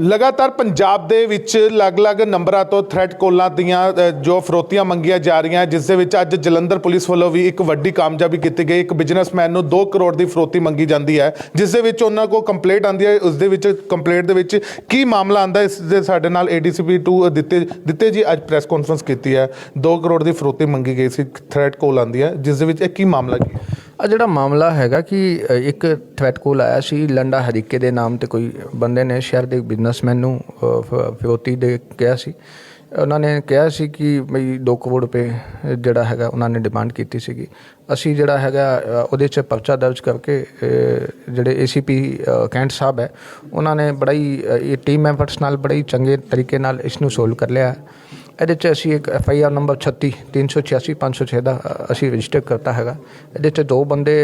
ਲਗਾਤਾਰ ਪੰਜਾਬ ਦੇ ਵਿੱਚ ਅਲੱਗ-ਅਲੱਗ ਨੰਬਰਾਂ ਤੋਂ ਥ੍ਰੈਟ ਕੋਲਾਂ ਦੀਆਂ ਜੋ ਫਰੋਤੀਆਂ ਮੰਗੀਆਂ ਜਾ ਰਹੀਆਂ, ਜਿਸ ਦੇ ਵਿੱਚ ਅੱਜ ਜਲੰਧਰ ਪੁਲਿਸ ਵੱਲੋਂ ਵੀ ਇੱਕ ਵੱਡੀ ਕਾਮਯਾਬੀ ਕੀਤੀ ਗਈ। ਇੱਕ ਬਿਜ਼ਨਸਮੈਨ ਨੂੰ 2 ਕਰੋੜ ਦੀ ਫਰੋਤੀ ਮੰਗੀ ਜਾਂਦੀ ਹੈ, ਜਿਸ ਦੇ ਵਿੱਚ ਉਹਨਾਂ ਕੋਲ ਕੰਪਲੇਂਟ ਆਂਦੀ ਹੈ। ਉਸ ਦੇ ਵਿੱਚ ਕੰਪਲੇਂਟ ਦੇ ਵਿੱਚ ਕੀ ਮਾਮਲਾ ਆਂਦਾ ਇਸ ਦੇ ਸਾਡੇ ਨਾਲ ਏਡੀਸੀਪੀ 2 ਦਿੱਤੇ ਦਿੱਤੇ ਜੀ ਅੱਜ ਪ੍ਰੈਸ ਕਾਨਫਰੰਸ ਕੀਤੀ ਹੈ। 2 ਕਰੋੜ ਦੀ ਫਰੋਤੀ ਮੰਗੀ ਗਈ ਸੀ ਥ੍ਰੈਟ ਕੋਲ ਆਂਦੀ ਹੈ, ਜਿਸ ਦੇ ਵਿੱਚ ਇਹ ਕੀ ਮਾਮਲਾ ਕੀ ਆ ਜਿਹੜਾ ਮਾਮਲਾ ਹੈਗਾ ਕਿ ਇੱਕ ਥ੍ਰੈਟ ਕੋਲ ਆਇਆ ਸੀ ਲੰਡਾ ਹਰੀਕੇ ਦੇ ਨਾਮ ਤੇ ਕੋਈ ਬੰਦੇ ਨੇ ਸ਼ਹਿਰ ਦੇ ਬਿਜ਼ਨਸਮੈਨ ਨੂੰ ਅ, ਦੇ ਕਿਹਾ ਸੀ। ਉਹਨਾਂ ਨੇ ਕਿਹਾ ਸੀ ਕਿ ਬਈ 2 ਕਰੋੜ ਰੁਪਏ ਜਿਹੜਾ ਹੈਗਾ ਉਹਨਾਂ ਨੇ ਡਿਮਾਂਡ ਕੀਤੀ ਸੀਗੀ। ਅਸੀਂ ਜਿਹੜਾ ਹੈਗਾ ਉਹਦੇ 'ਚ ਪਰਚਾ ਦਰਜ ਕਰਕੇ ਅ, ਜਿਹੜੇ ਏਸੀਪੀ ਕੈਂਟ ਸਾਹਿਬ ਹੈ ਉਹਨਾਂ ਨੇ ਬੜਾ ਹੀ ਇਹ ਟੀਮ ਮੈਂਬਰਸ ਨਾਲ ਬੜੇ ਹੀ ਚੰਗੇ ਤਰੀਕੇ ਨਾਲ ਇਸ ਨੂੰ ਸੋਲਵ ਕਰ ਲਿਆ ਇਹਦੇ 'ਚ ਅਸੀਂ ਇੱਕ ਐਫ ਆਈ ਆਰ ਨੰਬਰ 36 386 506 ਦਾ ਅਸੀਂ ਰਜਿਸਟਰ ਕਰਤਾ ਹੈਗਾ। ਇਹਦੇ 'ਚ ਦੋ ਬੰਦੇ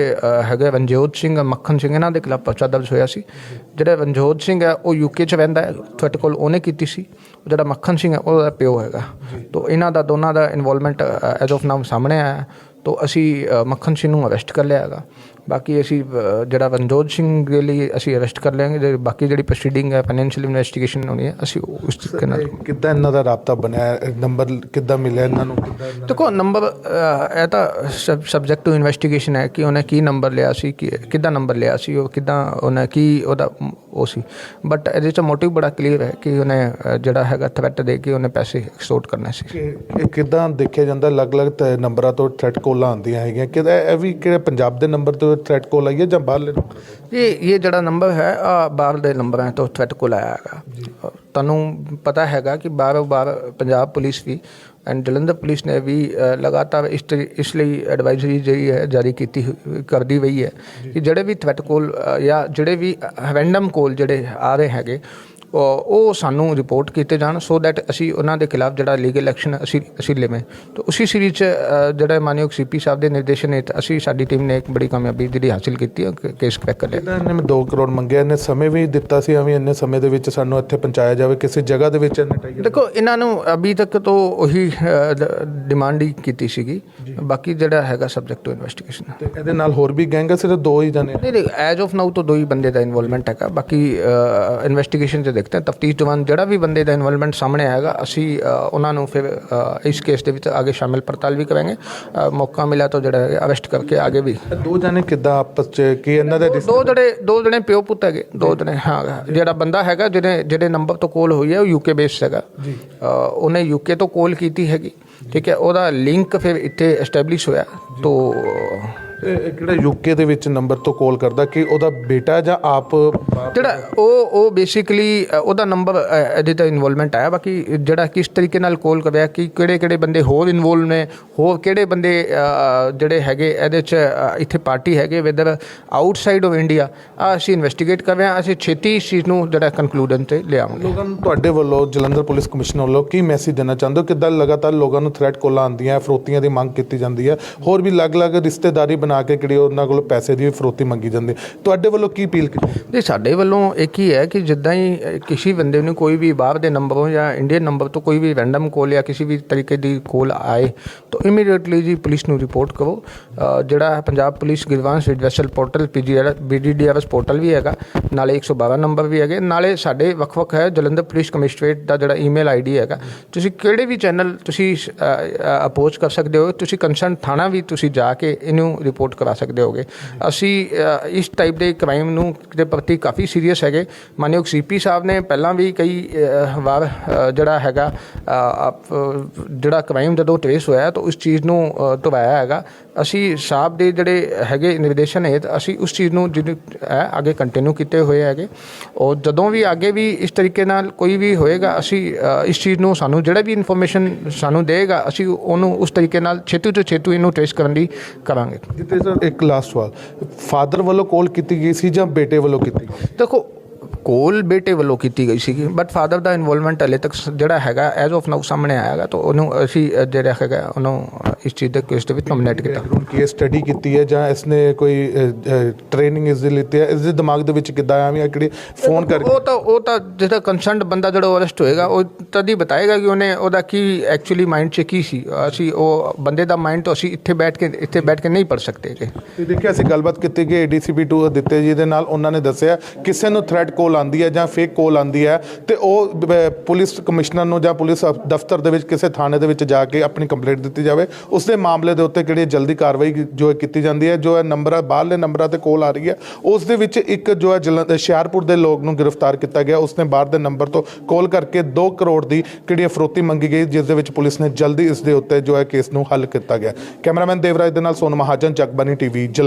ਹੈਗੇ ਰਣਜੋਤ ਸਿੰਘ ਮੱਖਣ ਸਿੰਘ ਇਹਨਾਂ ਦੇ ਖਿਲਾਫ ਪਰਚਾ ਦਰਜ ਹੋਇਆ ਸੀ। ਜਿਹੜਾ ਰਣਜੋਤ ਸਿੰਘ ਹੈ ਉਹ ਯੂਕੇ 'ਚ ਰਹਿੰਦਾ ਹੈ। ਤੁਹਾਡੇ ਕੋਲ ਉਹਨੇ ਕੀਤੀ ਸੀ। ਜਿਹੜਾ ਮੱਖਣ ਸਿੰਘ ਹੈ ਉਹਦਾ ਪਿਓ ਹੈਗਾ। ਤੋਂ ਇਹਨਾਂ ਦਾ ਦੋਨਾਂ ਦਾ ਇਨਵੋਲਵਮੈਂਟ ਐਜ਼ ਆਫ ਨਾਮ ਸਾਹਮਣੇ ਆਇਆ। ਤੋਂ ਅਸੀਂ ਮੱਖਣ ਸਿੰਘ ਨੂੰ ਅਰੈਸਟ ਕਰ ਲਿਆ ਹੈਗਾ। ਬਾਕੀ ਅਸੀਂ ਜਿਹੜਾ ਰਣਜੋਤ ਸਿੰਘ ਦੇ ਲਈ ਅਸੀਂ ਅਰੈਸਟ ਕਰ ਲਿਆਂਗੇ ਜਿਹੜੀ ਬਾਕੀ ਜਿਹੜੀ ਪ੍ਰੋਸੀਡਿੰਗ ਹੈ ਫਾਈਨੈਂਸ਼ੀਅਲ ਇਨਵੈਸਟੀਗੇਸ਼ਨ ਹੋਣੀ ਹੈ ਅਸੀਂ ਉਸ ਤਰੀਕੇ ਨਾਲ ਕਿੱਦਾਂ ਇਹਨਾਂ ਦਾ ਰਾਬਤਾ ਬਣਿਆ? ਨੰਬਰ ਕਿੱਦਾਂ ਮਿਲਿਆ ਇਹਨਾਂ ਨੂੰ? ਕਿੱਦਾਂ ਦੇਖੋ ਨੰਬਰ ਇਹ ਤਾਂ ਸਬਜੈਕਟ ਟੂ ਇਨਵੈਸਟੀਗੇਸ਼ਨ ਹੈ ਕਿ ਉਹਨੇ ਕੀ ਨੰਬਰ ਲਿਆ ਸੀ ਕਿ ਕਿੱਦਾਂ ਨੰਬਰ ਲਿਆ ਸੀ ਉਹ ਕਿੱਦਾਂ ਉਹਨੇ ਕੀ ਉਹਦਾ ਉਹ ਸੀ। ਬਟ ਇਹਦੇ ਚ ਮੋਟਿਵ ਬੜਾ ਕਲੀਅਰ ਹੈ ਕਿ ਉਹਨੇ ਜਿਹੜਾ ਹੈਗਾ ਥ੍ਰੈਟ ਦੇ ਕੇ ਉਹਨੇ ਪੈਸੇ ਐਕਸਟੋਰਟ ਕਰਨੇ ਸੀ। ਇਹ ਕਿਦਾਂ ਦੇਖਿਆ ਜਾਂਦਾ? ਅਲੱਗ-ਅਲੱਗ ਨੰਬਰਾਂ ਤੋਂ ਥ੍ਰੈਟ ਕਾਲਾਂ ਆਉਂਦੀਆਂ ਹੈਗੀਆਂ। ਕਿ ਇਹ ਵੀ ਕਿਹੜੇ ਪੰਜਾਬ ਦੇ ਨੰਬਰ ਤੋਂ ਥ੍ਰੈਟ ਕਾਲ ਆਈ ਹੈ ਜਾਂ ਬਾਹਰਲੇ number ਤੋਂ? ਇਹ ਇਹ ਜਿਹੜਾ ਨੰਬਰ ਹੈ ਆ ਬਾਹਰ ਦੇ ਨੰਬਰਾਂ ਤੋਂ ਥ੍ਰੈਟ ਕੋਲ ਆਇਆ ਹੈਗਾ। ਤੁਹਾਨੂੰ ਪਤਾ ਹੈਗਾ ਕਿ ਬਾਰੋ ਬਾਰ ਪੰਜਾਬ ਪੁਲਿਸ ਵੀ ਐਂਡ ਜਲੰਧਰ ਪੁਲਿਸ ਨੇ ਵੀ ਲਗਾਤਾਰ ਇਸ ਇਸ ਲਈ ਐਡਵਾਈਜ਼ਰੀ ਜਿਹੜੀ ਹੈ ਜਾਰੀ ਕੀਤੀ ਹੋਈ- ਕਰਦੀ ਪਈ ਹੈ ਕਿ ਜਿਹੜੇ ਵੀ ਥ੍ਰੈਟ ਕੋਲ ਜਾਂ ਜਿਹੜੇ ਵੀ ਰੈਂਡਮ ਕੋਲ ਜਿਹੜੇ ਆ ਰਹੇ ਹੈਗੇ ਉਹ ਸਾਨੂੰ ਰਿਪੋਰਟ ਕੀਤੇ ਜਾਣ ਸੋ ਦੈਟ ਅਸੀਂ ਉਹਨਾਂ ਦੇ ਖਿਲਾਫ ਜਿਹੜਾ ਲੀਗਲ ਐਕਸ਼ਨ ਅਸੀਂ ਅਸੀਂ ਲਵੇਂ। ਤਾਂ ਉਸੇ ਸੀਰੀਜ਼ ਚ ਜਿਹੜਾ ਮਾਨਯੋਗ ਸੀਪੀ ਸਾਹਿਬ ਦੇ ਨਿਰਦੇਸ਼ਨ ਹੇਠ ਅਸੀਂ ਸਾਡੀ ਟੀਮ ਨੇ ਇੱਕ ਬੜੀ ਕਾਮਯਾਬੀ ਜਿਹੜੀ ਹਾਸਿਲ ਕੀਤੀ ਹੈ ਕੇਸ ਕ੍ਰੈਕ ਕਰ ਲਿਆ। ਇਹਨੇ 2 ਕਰੋੜ ਮੰਗਿਆ ਇਹਨੇ ਸਮੇਂ ਵੀ ਦਿੱਤਾ ਸੀ ਐਵੇਂ ਇੰਨੇ ਸਮੇਂ ਦੇ ਵਿੱਚ ਸਾਨੂੰ ਇੱਥੇ ਪਹੁੰਚਾਇਆ ਜਾਵੇ ਕਿਸੇ ਜਗ੍ਹਾ ਦੇ ਵਿੱਚ ਇਹਨੇ ਟਾਈਗਰ ਦੇਖੋ ਇਹਨਾਂ ਨੂੰ ਅਭੀ ਤੱਕ ਤੋਂ ਉਹੀ ਡਿਮਾਂਡ ਹੀ ਕੀਤੀ ਸੀਗੀ। ਬਾਕੀ ਜਿਹੜਾ ਹੈਗਾ ਸਬਜੈਕਟ ਟੂ ਇਨਵੈਸਟੀਗੇਸ਼ਨ ਤੇ ਇਹਦੇ ਨਾਲ ਹੋਰ ਵੀ ਗੈਂਗ ਹੈ ਸਿਰਫ ਦੋ ਹੀ ਜਣੇ? ਨਹੀਂ ਨਹੀਂ ਐਜ਼ ਆਫ ਨਾਊ ਤਾਂ ਦੋ ਹੀ ਬੰਦੇ ਦਾ ਇਨਵੋਲਵਮੈਂਟ ਹੈਗਾ। ਬਾਕੀ ਇਨਵੈਸਟੀਗੇਸ਼ਨ ਦੇਖਦੇ ਹਾਂ ਤਫਤੀਸ਼ ਦੌਰਾਨ ਜਿਹੜਾ ਵੀ ਬੰਦੇ ਦਾ ਇਨਵੋਲਵਮੈਂਟ ਸਾਹਮਣੇ ਆਏਗਾ ਅਸੀਂ ਉਹਨਾਂ ਨੂੰ ਫਿਰ ਇਸ ਕੇਸ ਦੇ ਵਿੱਚ ਅੱਗੇ ਸ਼ਾਮਿਲ ਪੜਤਾਲ ਵੀ ਕਰਾਂਗੇ। ਮੌਕਾ ਮਿਲਿਆ ਤਾਂ ਜਿਹੜਾ ਹੈ ਅਰੈਸਟ ਕਰਕੇ ਅੱਗੇ ਵੀ। ਦੋ ਜਣੇ ਕਿੱਦਾਂ ਆਪਸ ਚ ਕੀ ਇਹਨਾਂ ਦੇ ਦੋ ਜਿਹੜੇ ਦੋ ਜਣੇ ਪਿਓ ਪੁੱਤ ਹੈਗੇ। ਦੋ ਜਣੇ ਹਾਂ ਜਿਹੜਾ ਬੰਦਾ ਹੈਗਾ ਜਿਹਨੇ ਜਿਹੜੇ ਨੰਬਰ ਤੋਂ ਕੋਲ ਹੋਈ ਹੈ ਉਹ ਯੂਕੇ ਬੇਸਡ ਹੈਗਾ। ਜੀ। ਉਹਨੇ ਯੂਕੇ ਤੋਂ ਕੋਲ ਕੀਤੀ ਹੈਗੀ। ਠੀਕ ਹੈ ਉਹਦਾ ਲਿੰਕ ਫਿਰ ਇੱਥੇ ਐਸਟੈਬਲਿਸ਼ ਹੋਇਆ। ਤੋਂ ਕਿਹੜਾ ਯੂਕੇ ਦੇ ਵਿੱਚ ਨੰਬਰ ਤੋਂ ਕਾਲ ਕਰਦਾ ਕਿ ਉਹਦਾ ਬੇਟਾ ਜਾਂ ਆਪ ਜਿਹੜਾ ਉਹ ਉਹ ਬੇਸਿਕਲੀ ਉਹਦਾ ਨੰਬਰ ਇਹਦੇ ਤਾਂ ਇਨਵੋਲਵਮੈਂਟ ਆਇਆ। ਬਾਕੀ ਜਿਹੜਾ ਕਿਸ ਤਰੀਕੇ ਨਾਲ ਕੋਲ ਕਰਿਆ ਕਿ ਕਿਹੜੇ ਕਿਹੜੇ ਬੰਦੇ ਹੋਰ ਇਨਵੋਲਵ ਨੇ ਹੋਰ ਕਿਹੜੇ ਬੰਦੇ ਜਿਹੜੇ ਹੈਗੇ ਇਹਦੇ ਚ ਇੱਥੇ ਪਾਰਟੀ ਹੈਗੇ ਵੈਦਰ ਆਊਟਸਾਈਡ ਆਫ ਇੰਡੀਆ ਅਸੀਂ ਇਨਵੈਸਟੀਗੇਟ ਕਰ ਰਹੇ ਹਾਂ। ਅਸੀਂ ਛੇਤੀ ਇਸ ਚੀਜ਼ ਨੂੰ ਜਿਹੜਾ ਕਨਕਲੂਡਨ ਤੇ ਲਿਆਵਾਂਗੇ। ਲੋਕਾਂ ਨੂੰ ਤੁਹਾਡੇ ਵੱਲੋਂ ਜਲੰਧਰ ਪੁਲਿਸ ਕਮਿਸ਼ਨਰ ਵੱਲੋਂ ਕੀ ਮੈਸੇਜ ਦੇਣਾ ਚਾਹੁੰਦੇ ਹੋ? ਕਿੱਦਾਂ ਲਗਾਤਾਰ ਲੋਕਾਂ ਨੂੰ ਥ੍ਰੈਟ ਕਾਲਾਂ ਆਉਂਦੀਆਂ ਫਰੋਤੀਆਂ ਦੀ ਮੰਗ ਕੀਤੀ ਜਾਂਦੀ ਹੈ? ਹੋਰ ਵੀ ਅਲੱਗ-ਅਲੱਗ ਰਿਸ਼ਤੇਦਾਰੀ ਬਣਾ ਕੇ ਕਿਹੜੀ ਉਹਨਾਂ ਕੋਲ ਪੈਸੇ ਦੀ ਫਰੋਤੀ ਮੰਗੀ ਜਾਂਦੀ ਤੁਹਾਡੇ ਵੱਲੋਂ ਕੀ ਅਪੀਲ ਕੀਤੀ? ਸਾਡੇ ਵੱਲੋਂ ਇੱਕ ਹੀ ਹੈ ਕਿ ਜਿੱਦਾਂ ਹੀ ਕਿਸੇ ਬੰਦੇ ਨੂੰ ਕੋਈ ਵੀ ਬਾਹਰ ਦੇ ਨੰਬਰੋਂ ਜਾਂ ਇੰਡੀਅਨ ਨੰਬਰ ਤੋਂ ਕੋਈ ਵੀ ਰੈਂਡਮ ਕੋਲ ਜਾਂ ਕਿਸੇ ਵੀ ਤਰੀਕੇ ਦੀ ਕੋਲ ਆਏ, ਤਾਂ ਇਮੀਡੀਏਟਲੀ ਜੀ ਪੁਲਿਸ ਨੂੰ ਰਿਪੋਰਟ ਕਰੋ। ਜਿਹੜਾ Punjab police grievance redressal portal PGR ਬੀਡੀਡੀਆਰਐਸ portal ਵੀ ਹੈਗਾ, ਨਾਲੇ 112 ਨੰਬਰ ਵੀ ਹੈਗੇ। ਨਾਲੇ ਸਾਡੇ ਵੱਖ-ਵੱਖ ਹੈ, ਜਲੰਧਰ ਪੁਲਿਸ ਕਮਿਸ਼ਨਰੇਟ ਦਾ ਜਿਹੜਾ ਈਮੇਲ ਆਈਡੀ ਹੈਗਾ, ਤੁਸੀਂ ਕਿਹੜੇ ਵੀ ਚੈਨਲ ਤੁਸੀਂ ਅਪੋਜ਼ ਕਰ ਸਕਦੇ ਹੋ। ਤੁਸੀਂ ਕੰਸਰਨ ਥਾਣਾ ਵੀ ਤੁਸੀਂ ਜਾ ਕੇ ਇਹਨੂੰ ਰਿਪੋਰਟ ਕਰਾ ਸਕਦੇ ਹੋਗੇ। ਅਸੀਂ ਇਸ ਟਾਈਪ ਦੇ ਕ੍ਰਾਈਮ ਨੂੰ ਦੇ ਪ੍ਰਤੀ ਕਾਫੀ ਸੀਰੀਅਸ ਹੈਗੇ। ਮਾਨਯੋਗ ਸੀਪੀ ਸਾਹਿਬ ਨੇ ਪਹਿਲਾਂ ਵੀ ਕਈ ਵਾਰ ਜਿਹੜਾ ਹੈਗਾ ਜਿਹੜਾ ਕ੍ਰਾਈਮ ਜਦੋਂ ਟ੍ਰੇਸ ਹੋਇਆ ਤਾਂ ਉਸ ਚੀਜ਼ ਨੂੰ ਅ, ਹੈਗਾ। ਅਸੀਂ ਸਾਹਿਬ ਦੇ ਜਿਹੜੇ ਹੈਗੇ ਨਿਰਦੇਸ਼ਨ ਹੇਤ ਅਸੀਂ ਉਸ ਚੀਜ਼ ਨੂੰ ਜਿਹਨੂੰ ਹੈ ਅੱਗੇ ਕੰਟੀਨਿਊ ਕੀਤੇ ਹੋਏ ਹੈਗੇ। ਔਰ ਜਦੋਂ ਵੀ ਅੱਗੇ ਵੀ ਇਸ ਤਰੀਕੇ ਨਾਲ ਕੋਈ ਵੀ ਹੋਏਗਾ ਅਸੀਂ ਇਸ ਚੀਜ਼ ਨੂੰ ਸਾਨੂੰ ਜਿਹੜਾ ਵੀ ਇਨਫੋਰਮੇਸ਼ਨ ਸਾਨੂੰ ਦੇਗਾ ਅਸੀਂ ਉਹਨੂੰ ਉਸ ਤਰੀਕੇ ਨਾਲ ਛੇਤੀ ਤੋਂ ਛੇਤੀ ਇਹਨੂੰ ਟ੍ਰੇਸ ਕਰਨ ਦੀ ਕਰਾਂਗੇ। ਜਿੱਤੇ ਸਰ ਇੱਕ ਲਾਸਟ ਸਵਾਲ। ਫਾਦਰ ਵੱਲੋਂ ਕਾਲ ਕੀਤੀ ਗਈ ਸੀ ਜਾਂ ਬੇਟੇ ਵੱਲੋਂ ਕੀਤੀ ਗਈ? ਦੇਖੋ ਕੋਲ ਬੇਟੇ ਵੱਲੋਂ ਕੀਤੀ ਗਈ ਸੀਗੀ ਬਟ ਫਾਦਰ ਦਾ ਇਨਵੋਲਵਮੈਂਟ ਹਲੇ ਤੱਕ ਜਿਹੜਾ ਹੈਗਾ ਐਜ਼ ਆਫ ਨਾਊ ਸਾਹਮਣੇ ਆਇਆਗਾ ਤਾਂ ਉਹਨੂੰ ਅਸੀਂ ਜਿਹੜਾ ਹੈਗਾ ਉਹਨੂੰ ਇਸ ਚੀਜ਼ ਦੇ ਕੇਸ ਦੇ ਵਿੱਚ ਨੋਮੀਨੇਟ ਕੀਤਾ। ਹੁਣ ਕੀ ਸਟੱਡੀ ਕੀਤੀ ਹੈ ਜਾਂ ਇਸਨੇ ਕੋਈ ਟ੍ਰੇਨਿੰਗ ਇਸ ਦੀ ਲਿੱਤੀ ਹੈ ਇਸ ਦੇ ਦਿਮਾਗ ਦੇ ਵਿੱਚ ਕਿੱਦਾਂ ਆਵੇਂ ਕਿਹੜੀ ਫੋਨ ਕਰ ਉਹ ਤਾਂ ਉਹ ਤਾਂ ਜਿਹੜਾ ਕੰਸਰਨਡ ਬੰਦਾ ਜਿਹੜਾ ਅਰੈਸਟ ਹੋਏਗਾ ਉਹ ਤਦ ਹੀ ਬਤਾਏਗਾ ਕਿ ਉਹਨੇ ਉਹਦਾ ਕੀ ਐਕਚੁਅਲੀ ਮਾਈਂਡ 'ਚ ਕੀ ਸੀ। ਅਸੀਂ ਉਹ ਬੰਦੇ ਦਾ ਮਾਈਂਡ ਤੋਂ ਅਸੀਂ ਇੱਥੇ ਬੈਠ ਕੇ ਇੱਥੇ ਬੈਠ ਕੇ ਨਹੀਂ ਪੜ ਸਕਦੇ ਕਿ ਦੇਖਿਆ ਅਸੀਂ ਗੱਲਬਾਤ ਕੀਤੀ ਗਈ ਏਡੀਸੀਪੀ 2 ਦਿੱਤੇ ਜੀ ਦੇ ਨਾਲ ਉਹਨਾਂ ਨੇ ਦੱਸਿਆ ਕਿਸੇ ਨੂੰ ਥ੍ਰੈਟ ਕਾਲ ਕੋਲ ਆਂਦੀ ਹੈ ਜਾਂ ਫੇਕ ਕੋਲ ਆਂਦੀ ਹੈ ਤੇ ਉਹ ਪੁਲਿਸ ਕਮਿਸ਼ਨਰ ਨੂੰ ਜਾਂ ਪੁਲਿਸ ਦਫ਼ਤਰ ਦੇ ਵਿੱਚ ਕਿਸੇ ਥਾਣੇ ਦੇ ਵਿੱਚ ਜਾ ਕੇ ਆਪਣੀ ਕੰਪਲੇਂਟ ਦਿੱਤੀ ਜਾਵੇ। ਉਸ ਦੇ ਮਾਮਲੇ ਦੇ ਉੱਤੇ ਕਿਹੜੀ ਜਲਦੀ ਕਾਰਵਾਈ ਜੋ ਕੀਤੀ ਜਾਂਦੀ ਹੈ, ਜੋ ਹੈ ਨੰਬਰ, ਬਾਹਰਲੇ ਨੰਬਰਾਂ ਤੇ ਕੋਲ ਆ ਰਹੀ ਹੈ, ਉਸ ਦੇ ਵਿੱਚ ਇੱਕ ਜੋ ਹੈ ਜਲੰਧਰ ਹੁਸ਼ਿਆਰਪੁਰ ਦੇ ਲੋਕ ਨੂੰ ਗ੍ਰਿਫਤਾਰ ਕੀਤਾ ਗਿਆ। ਉਸਨੇ ਬਾਹਰ ਦੇ ਨੰਬਰ ਤੋਂ ਕਾਲ ਕਰਕੇ 2 ਕਰੋੜ ਦੀ ਕਿਹੜੀ ਫਰੋਤੀ ਮੰਗੀ ਗਈ, ਜਿਸ ਦੇ ਵਿੱਚ ਪੁਲਿਸ ਨੇ ਜਲਦੀ ਇਸ ਦੇ ਉੱਤੇ ਜੋ ਹੈ ਕੇਸ ਨੂੰ ਹੱਲ ਕੀਤਾ ਗਿਆ। ਕੈਮਰਾਮੈਨ ਦੇਵਰਾਜ ਦੇ ਨਾਲ ਸੋਨ ਮਹਾਜਨ ਜਗਬਾਨੀ ਟੀਵੀ